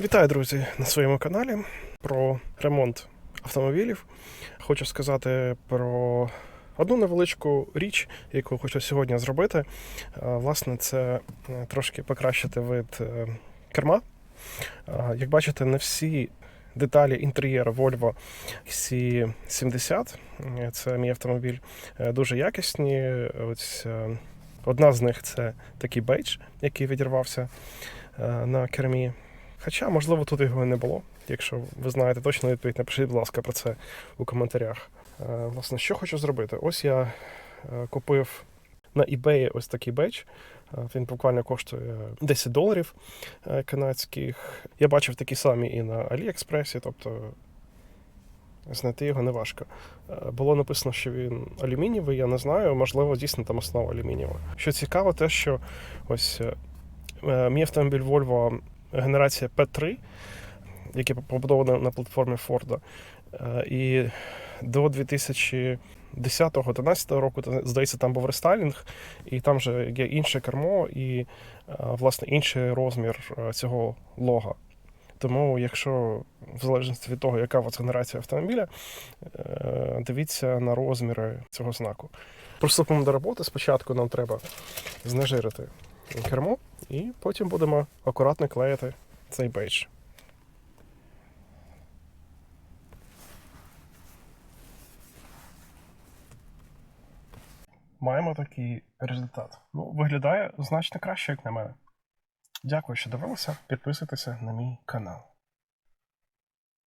Вітаю, друзі, на своєму каналі про ремонт автомобілів. Хочу сказати про одну невеличку річ, яку хочу сьогодні зробити. Е, Власне, це е, трошки покращити вид е, керма. Як бачите, не всі деталі інтер'єру Volvo XC70, е, це мій автомобіль, дуже якісні. Ось одна з них це такий бейдж, який відірвався на кермі. Хоча, можливо, тут його і не було. Якщо ви знаєте точну відповідь, напишіть, будь ласка, про це у коментарях. Е, Власне, що хочу зробити? Ось я е, купив на eBay ось такий бейдж. Е, Він буквально коштує 10 доларів канадських. Я бачив такі самі і на AliExpress, тобто знайти його не важко. Е, Було написано, що він алюмінієвий, я не знаю, можливо, дійсно там основа алюмінієва. Що цікаво, те, що ось мій автомобіль Volvo генерація P3, який побудований на платформі Ford. Е, І до 2010-2011 року, то, здається, там був рестайлінг, і там же є інше кермо і, е, власне, інший розмір е, цього лога. Тому, якщо в залежності від того, яка у вас генерація автомобіля, дивіться на розміри цього знаку. Приступимо до роботи. Спочатку нам треба знежирити кермо, і потім будемо акуратно клеїти цей бейдж. Маємо такий результат. Ну, виглядає значно краще, як на мене. Дякую, що дивилися. Підписуйтеся на мій канал.